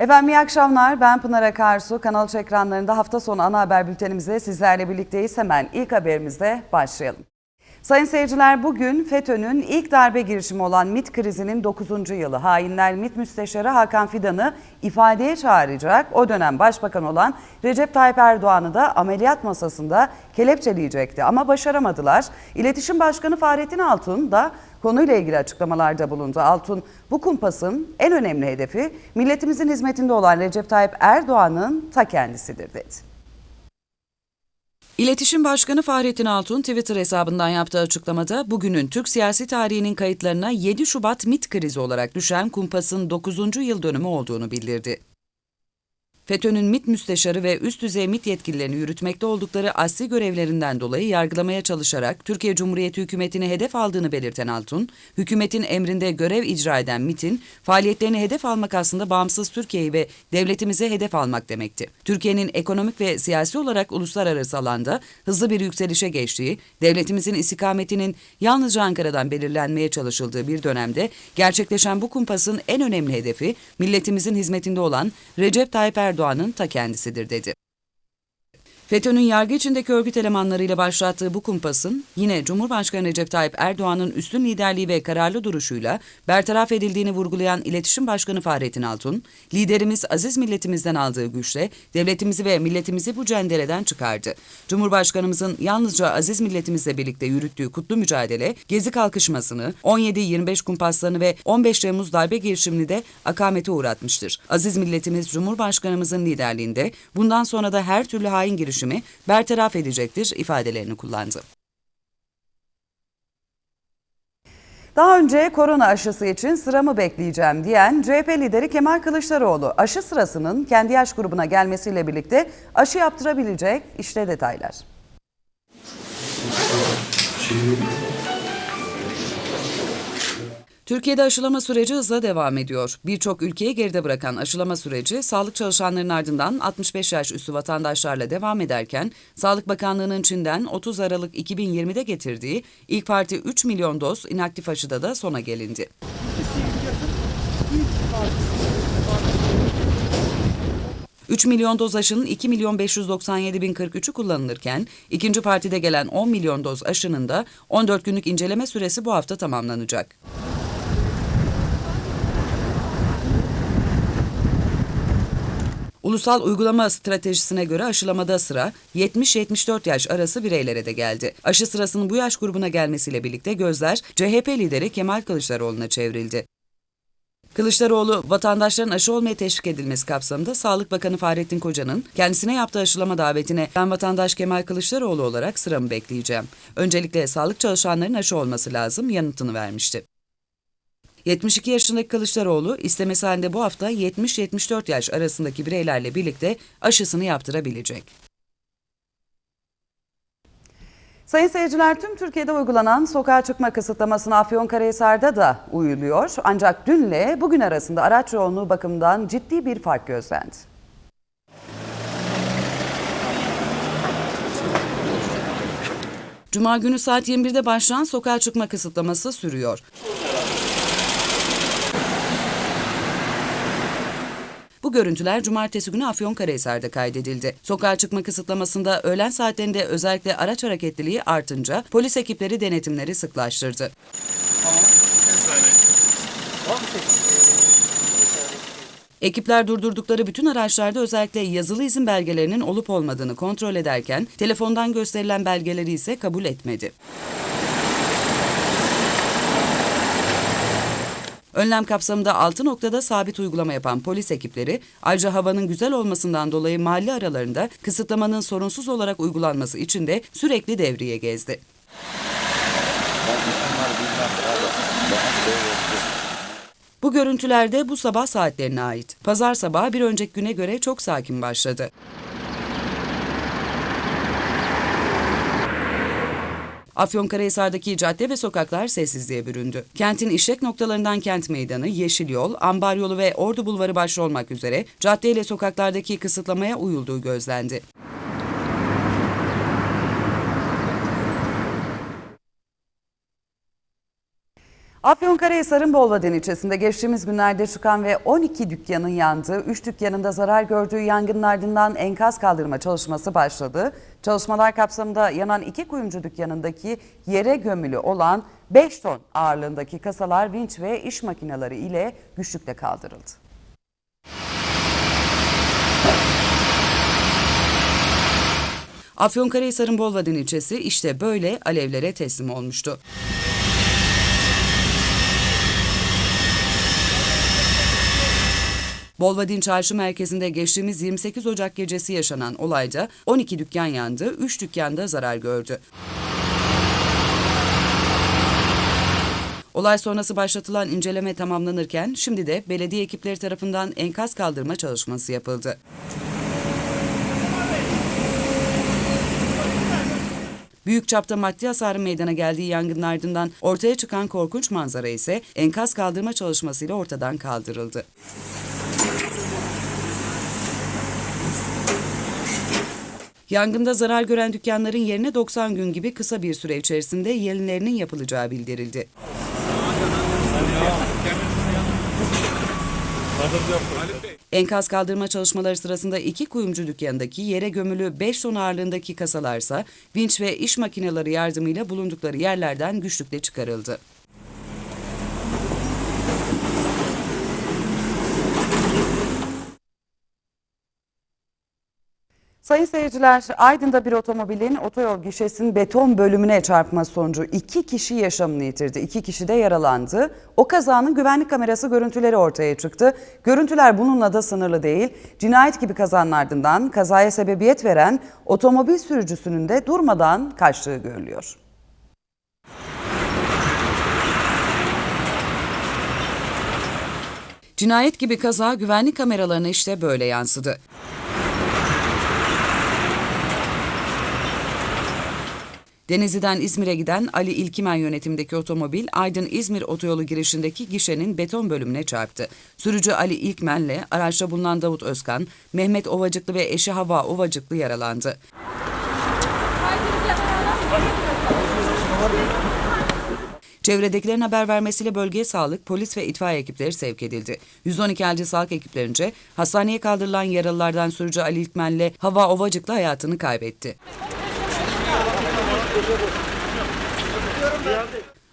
Efendim iyi akşamlar. Ben Pınar Akarsu. Kanal ekranlarında hafta sonu ana haber bültenimizde sizlerle birlikteyiz. Hemen ilk haberimizle başlayalım. Sayın seyirciler bugün FETÖ'nün ilk darbe girişimi olan MİT krizinin 9. yılı. Hainler MİT Müsteşarı Hakan Fidan'ı ifadeye çağıracak. O dönem başbakan olan Recep Tayyip Erdoğan'ı da ameliyat masasında kelepçeleyecekti ama başaramadılar. İletişim Başkanı Fahrettin Altun da konuyla ilgili açıklamalarda bulundu. Altun bu kumpasın en önemli hedefi milletimizin hizmetinde olan Recep Tayyip Erdoğan'ın ta kendisidir dedi. İletişim Başkanı Fahrettin Altun Twitter hesabından yaptığı açıklamada bugünün Türk siyasi tarihinin kayıtlarına 7 Şubat MİT krizi olarak düşen kumpasın 9. yıl dönümü olduğunu bildirdi. FETÖ'nün MİT müsteşarı ve üst düzey MİT yetkililerini yürütmekte oldukları asli görevlerinden dolayı yargılamaya çalışarak Türkiye Cumhuriyeti hükümetini hedef aldığını belirten Altun, hükümetin emrinde görev icra eden MİT'in faaliyetlerini hedef almak aslında bağımsız Türkiye'yi ve devletimize hedef almak demekti. Türkiye'nin ekonomik ve siyasi olarak uluslararası alanda hızlı bir yükselişe geçtiği, devletimizin istikametinin yalnızca Ankara'dan belirlenmeye çalışıldığı bir dönemde gerçekleşen bu kumpasın en önemli hedefi milletimizin hizmetinde olan Recep Tayyip Erdoğan'ın ta kendisidir dedi. FETÖ'nün yargı içindeki örgüt elemanlarıyla başlattığı bu kumpasın yine Cumhurbaşkanı Recep Tayyip Erdoğan'ın üstün liderliği ve kararlı duruşuyla bertaraf edildiğini vurgulayan İletişim Başkanı Fahrettin Altun, liderimiz aziz milletimizden aldığı güçle devletimizi ve milletimizi bu cendereden çıkardı. Cumhurbaşkanımızın yalnızca aziz milletimizle birlikte yürüttüğü kutlu mücadele, Gezi kalkışmasını, 17-25 kumpaslarını ve 15 Temmuz darbe girişimini de akamete uğratmıştır. Aziz milletimiz Cumhurbaşkanımızın liderliğinde bundan sonra da her türlü hain girişimi bertaraf edecektir ifadelerini kullandı. Daha önce korona aşısı için sıramı bekleyeceğim diyen CHP lideri Kemal Kılıçdaroğlu aşı sırasının kendi yaş grubuna gelmesiyle birlikte aşı yaptırabilecek işte detaylar. Türkiye'de aşılama süreci hızla devam ediyor. Birçok ülkeyi geride bırakan aşılama süreci sağlık çalışanlarının ardından 65 yaş üstü vatandaşlarla devam ederken Sağlık Bakanlığı'nın Çin'den 30 Aralık 2020'de getirdiği ilk parti 3 milyon doz inaktif aşıda da sona gelindi. ...3 milyon doz aşının 2 milyon 597 bin 43'ü kullanılırken... ...ikinci partide gelen 10 milyon doz aşının da 14 günlük inceleme süresi bu hafta tamamlanacak. Ulusal uygulama stratejisine göre aşılamada sıra 70-74 yaş arası bireylere de geldi. Aşı sırasının bu yaş grubuna gelmesiyle birlikte gözler CHP lideri Kemal Kılıçdaroğlu'na çevrildi. Kılıçdaroğlu, vatandaşların aşı olmaya teşvik edilmesi kapsamında Sağlık Bakanı Fahrettin Koca'nın kendisine yaptığı aşılama davetine ben vatandaş Kemal Kılıçdaroğlu olarak sıramı bekleyeceğim. Öncelikle sağlık çalışanlarının aşı olması lazım yanıtını vermişti. 72 yaşındaki Kılıçdaroğlu istemesi halinde bu hafta 70-74 yaş arasındaki bireylerle birlikte aşısını yaptırabilecek. Sayın seyirciler tüm Türkiye'de uygulanan sokağa çıkma kısıtlamasına Afyonkarahisar'da da uyuluyor. Ancak dünle bugün arasında araç yoğunluğu bakımından ciddi bir fark gözlendi. Cuma günü saat 21'de başlayan sokağa çıkma kısıtlaması sürüyor. Bu görüntüler cumartesi günü Afyonkarahisar'da kaydedildi. Sokağa çıkma kısıtlamasında öğlen saatlerinde özellikle araç hareketliliği artınca polis ekipleri denetimleri sıklaştırdı. Ekipler durdurdukları bütün araçlarda özellikle yazılı izin belgelerinin olup olmadığını kontrol ederken telefondan gösterilen belgeleri ise kabul etmedi. Önlem kapsamında 6 noktada sabit uygulama yapan polis ekipleri ayrıca havanın güzel olmasından dolayı mahalle aralarında kısıtlamanın sorunsuz olarak uygulanması için de sürekli devriye gezdi. Bu görüntülerde bu sabah saatlerine ait. Pazar sabahı bir önceki güne göre çok sakin başladı. Afyonkarahisar'daki cadde ve sokaklar sessizliğe büründü. Kentin işlek noktalarından kent meydanı, yeşil yol, ambar yolu ve ordu bulvarı başta olmak üzere cadde ile sokaklardaki kısıtlamaya uyulduğu gözlendi. Afyonkarahisar'ın Bolvadin ilçesinde geçtiğimiz günlerde çıkan ve 12 dükkanın yandığı, 3 dükkanın da zarar gördüğü yangının ardından enkaz kaldırma çalışması başladı. Çalışmalar kapsamında yanan iki kuyumcu dükkanındaki yere gömülü olan 5 ton ağırlığındaki kasalar vinç ve iş makineleri ile güçlükle kaldırıldı. Afyonkarahisar'ın Bolvadin ilçesi işte böyle alevlere teslim olmuştu. Bolvadin Çarşı merkezinde geçtiğimiz 28 Ocak gecesi yaşanan olayda 12 dükkan yandı, 3 dükkanda zarar gördü. Olay sonrası başlatılan inceleme tamamlanırken şimdi de belediye ekipleri tarafından enkaz kaldırma çalışması yapıldı. Büyük çapta maddi hasarın meydana geldiği yangının ardından ortaya çıkan korkunç manzara ise enkaz kaldırma çalışmasıyla ortadan kaldırıldı. Yangında zarar gören dükkanların yerine 90 gün gibi kısa bir süre içerisinde yenilerinin yapılacağı bildirildi. Enkaz kaldırma çalışmaları sırasında iki kuyumcu dükkanındaki yere gömülü 5 ton ağırlığındaki kasalarsa vinç ve iş makineleri yardımıyla bulundukları yerlerden güçlükle çıkarıldı. Sayın seyirciler, Aydın'da bir otomobilin otoyol gişesinin beton bölümüne çarpması sonucu iki kişi yaşamını yitirdi. İki kişi de yaralandı. O kazanın güvenlik kamerası görüntüleri ortaya çıktı. Görüntüler bununla da sınırlı değil. Cinayet gibi kazanın ardından kazaya sebebiyet veren otomobil sürücüsünün de durmadan kaçtığı görülüyor. Cinayet gibi kaza güvenlik kameralarına işte böyle yansıdı. Denizli'den İzmir'e giden Ali İlkimen yönetimdeki otomobil Aydın-İzmir otoyolu girişindeki gişenin beton bölümüne çarptı. Sürücü Ali İlkmen'le araçta bulunan Davut Özkan, Mehmet Ovacıklı ve eşi Hava Ovacıklı yaralandı. Çevredekilerin haber vermesiyle bölgeye sağlık, polis ve itfaiye ekipleri sevk edildi. 112 acil sağlık ekiplerince hastaneye kaldırılan yaralılardan sürücü Ali İlkmen'le Hava Ovacıklı hayatını kaybetti.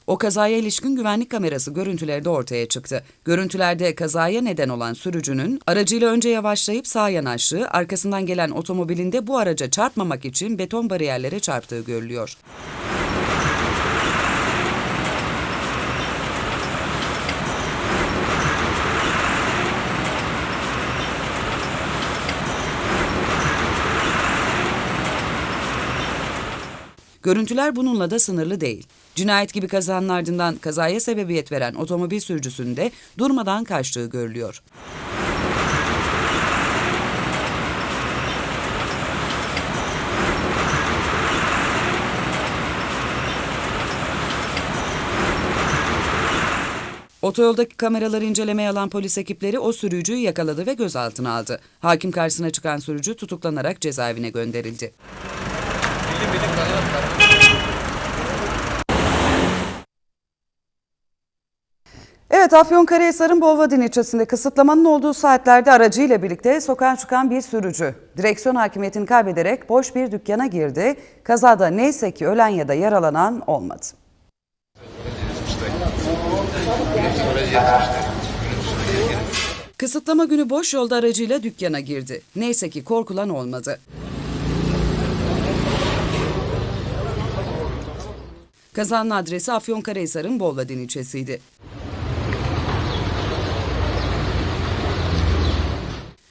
O kazaya ilişkin güvenlik kamerası görüntüleri de ortaya çıktı. Görüntülerde kazaya neden olan sürücünün aracıyla önce yavaşlayıp sağa yanaştığı, arkasından gelen otomobilinde bu araca çarpmamak için beton bariyerlere çarptığı görülüyor. Görüntüler bununla da sınırlı değil. Cinayet gibi kazanın ardından kazaya sebebiyet veren otomobil sürücüsünün de durmadan kaçtığı görülüyor. Otoyoldaki kameraları incelemeye alan polis ekipleri o sürücüyü yakaladı ve gözaltına aldı. Hakim karşısına çıkan sürücü tutuklanarak cezaevine gönderildi. Evet Afyonkarahisar'ın Bolvadin ilçesinde kısıtlamanın olduğu saatlerde aracıyla birlikte sokağa çıkan bir sürücü direksiyon hakimiyetini kaybederek boş bir dükkana girdi. Kazada neyse ki ölen ya da yaralanan olmadı. Kısıtlama günü boş yolda aracıyla dükkana girdi. Neyse ki korkulan olmadı. Kazanın adresi Afyonkarahisar'ın Bolvadin ilçesiydi.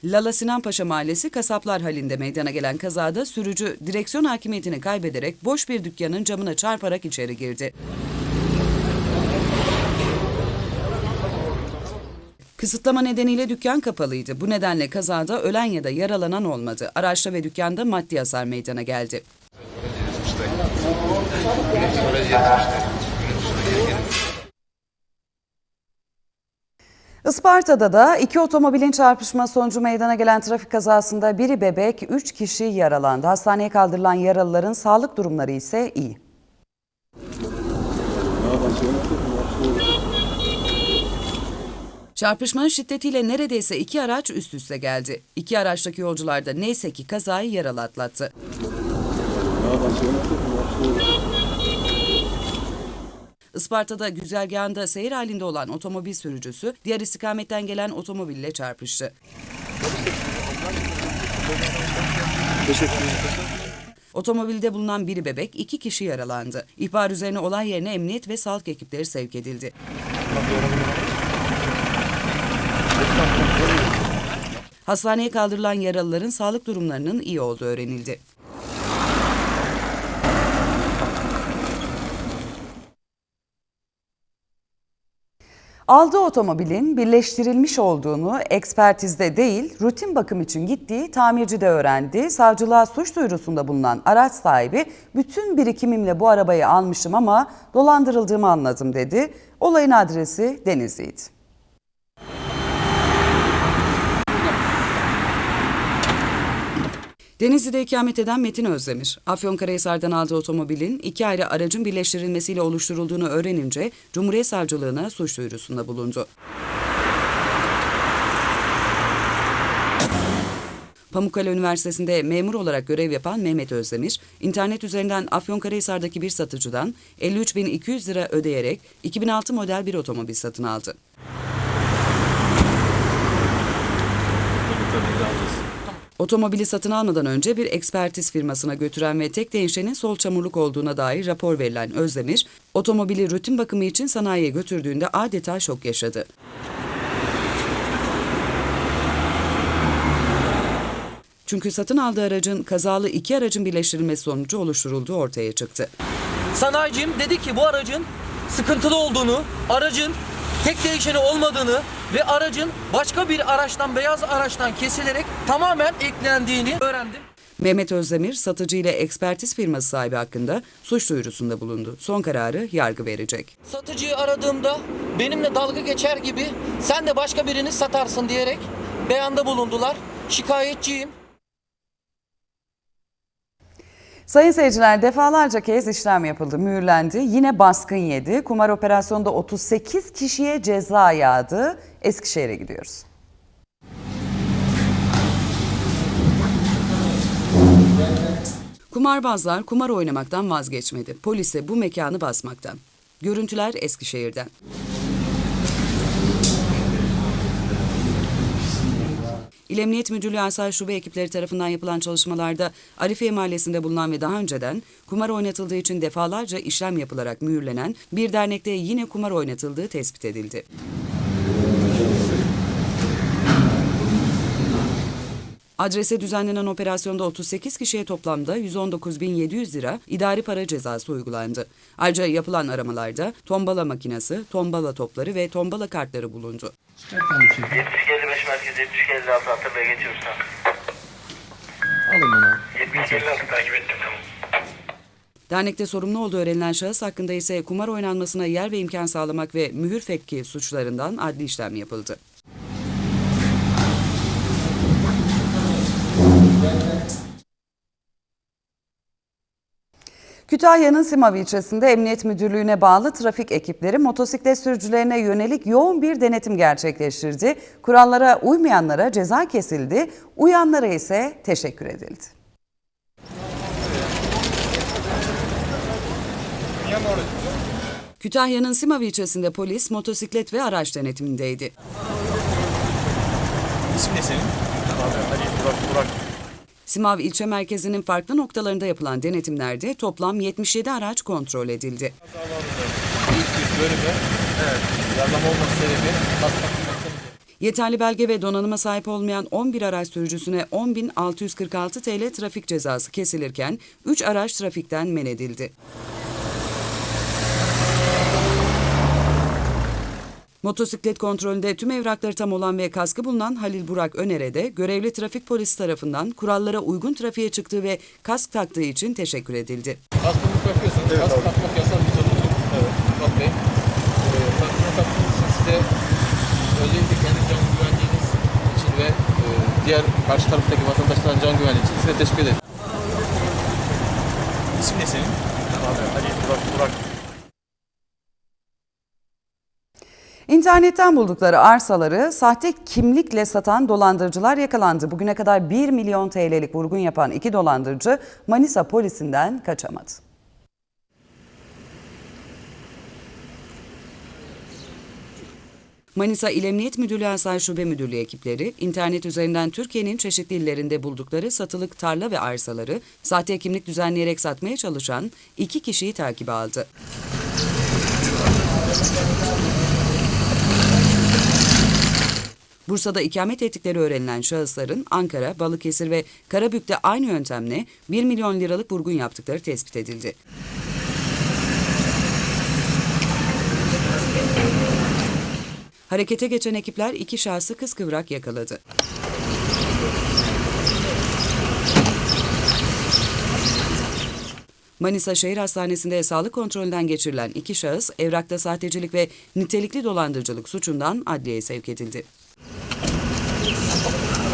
Lala Sinanpaşa Mahallesi kasaplar halinde meydana gelen kazada sürücü direksiyon hakimiyetini kaybederek boş bir dükkanın camına çarparak içeri girdi. Kısıtlama nedeniyle dükkan kapalıydı. Bu nedenle kazada ölen ya da yaralanan olmadı. Araçta ve dükkanda maddi hasar meydana geldi. Isparta'da da iki otomobilin çarpışma sonucu meydana gelen trafik kazasında biri bebek, üç kişi yaralandı. Hastaneye kaldırılan yaralıların sağlık durumları ise iyi. Çarpışmanın şiddetiyle neredeyse iki araç üst üste geldi. İki araçtaki yolcular da neyse ki kazayı yaralı atlattı. Isparta'da güzergahında seyir halinde olan otomobil sürücüsü diğer istikametten gelen otomobille çarpıştı. Otomobilde bulunan biri bebek, iki kişi yaralandı. İhbar üzerine olay yerine emniyet ve sağlık ekipleri sevk edildi. Hastaneye kaldırılan yaralıların sağlık durumlarının iyi olduğu öğrenildi. Aldığı otomobilin birleştirilmiş olduğunu ekspertizde değil, rutin bakım için gittiği tamircide öğrendi. Savcılığa suç duyurusunda bulunan araç sahibi bütün birikimimle bu arabayı almışım ama dolandırıldığımı anladım dedi. Olayın adresi Denizli'ydi. Denizli'de ikamet eden Metin Özdemir, Afyonkarahisar'dan aldığı otomobilin iki ayrı aracın birleştirilmesiyle oluşturulduğunu öğrenince Cumhuriyet Savcılığına suç duyurusunda bulundu. Pamukkale Üniversitesi'nde memur olarak görev yapan Mehmet Özdemir, internet üzerinden Afyonkarahisar'daki bir satıcıdan 53.200 lira ödeyerek 2006 model bir otomobil satın aldı. Otomobili satın almadan önce bir ekspertiz firmasına götüren ve tek değişenin sol çamurluk olduğuna dair rapor verilen Özdemir, otomobili rutin bakımı için sanayiye götürdüğünde adeta şok yaşadı. Çünkü satın aldığı aracın kazalı iki aracın birleştirilmesi sonucu oluşturulduğu ortaya çıktı. Sanayicim dedi ki bu aracın sıkıntılı olduğunu, aracın tek değişeni olmadığını ve aracın başka bir araçtan, beyaz araçtan kesilerek tamamen eklendiğini öğrendim. Mehmet Özdemir, satıcı ile ekspertiz firması sahibi hakkında suç duyurusunda bulundu. Son kararı yargı verecek. Satıcıyı aradığımda benimle dalga geçer gibi sen de başka birini satarsın diyerek beyanda bulundular. Şikayetçiyim. Sayın seyirciler defalarca kez işlem yapıldı, mühürlendi. Yine baskın yedi. Kumar operasyonunda 38 kişiye ceza yağdı. Eskişehir'e gidiyoruz. Kumarbazlar kumar oynamaktan vazgeçmedi. Polise bu mekanı basmaktan. Görüntüler Eskişehir'den. İl Emniyet Müdürlüğü Asayiş Şube ekipleri tarafından yapılan çalışmalarda Arifiye Mahallesi'nde bulunan ve daha önceden kumar oynatıldığı için defalarca işlem yapılarak mühürlenen bir dernekte yine kumar oynatıldığı tespit edildi. Adrese düzenlenen operasyonda 38 kişiye toplamda 119.700 lira idari para cezası uygulandı. Ayrıca yapılan aramalarda tombala makinesi, tombala topları ve tombala kartları bulundu. 7055 merkez 7056 hatırlaya geçiyorsan. Alın bunu. 7056 takip ettim tamam. Dernekte sorumlu olduğu öğrenilen şahıs hakkında ise kumar oynanmasına yer ve imkan sağlamak ve mühür fekki suçlarından adli işlem yapıldı. Kütahya'nın Simav ilçesinde Emniyet Müdürlüğü'ne bağlı trafik ekipleri motosiklet sürücülerine yönelik yoğun bir denetim gerçekleştirdi. Kurallara uymayanlara ceza kesildi, uyanlara ise teşekkür edildi. Kütahya'nın Simav ilçesinde polis motosiklet ve araç denetimindeydi. İsmi ne senin? Burak Burak. Simav ilçe merkezinin farklı noktalarında yapılan denetimlerde toplam 77 araç kontrol edildi. İlk. Evet. Olması sebebi Yeterli belge ve donanıma sahip olmayan 11 araç sürücüsüne 10.646 TL trafik cezası kesilirken 3 araç trafikten men edildi. Motosiklet kontrolünde tüm evrakları tam olan ve kaskı bulunan Halil Burak Öner'e de görevli trafik polisi tarafından kurallara uygun trafiğe çıktığı ve kask taktığı için teşekkür edildi. Kaskını takıyorsunuz. Evet, Kask takmak yasal bir sorun yok. Evet. Bey. Ee, kaskını taktığınız için size özellikle kendi can güvenliğiniz için ve e, diğer karşı taraftaki vatandaşların can güvenliği için size teşekkür ederim. İsmi ne senin? Ali Burak Burak. İnternetten buldukları arsaları sahte kimlikle satan dolandırıcılar yakalandı. Bugüne kadar 1 milyon TL'lik vurgun yapan iki dolandırıcı Manisa polisinden kaçamadı. Manisa İl Emniyet Müdürlüğü Asayiş Şube Müdürlüğü ekipleri, internet üzerinden Türkiye'nin çeşitli illerinde buldukları satılık tarla ve arsaları sahte kimlik düzenleyerek satmaya çalışan iki kişiyi takibe aldı. Bursa'da ikamet ettikleri öğrenilen şahısların Ankara, Balıkesir ve Karabük'te aynı yöntemle 1 milyon liralık vurgun yaptıkları tespit edildi. Harekete geçen ekipler iki şahsı kıskıvrak yakaladı. Manisa Şehir Hastanesi'nde sağlık kontrolünden geçirilen iki şahıs evrakta sahtecilik ve nitelikli dolandırıcılık suçundan adliyeye sevk edildi. あっ。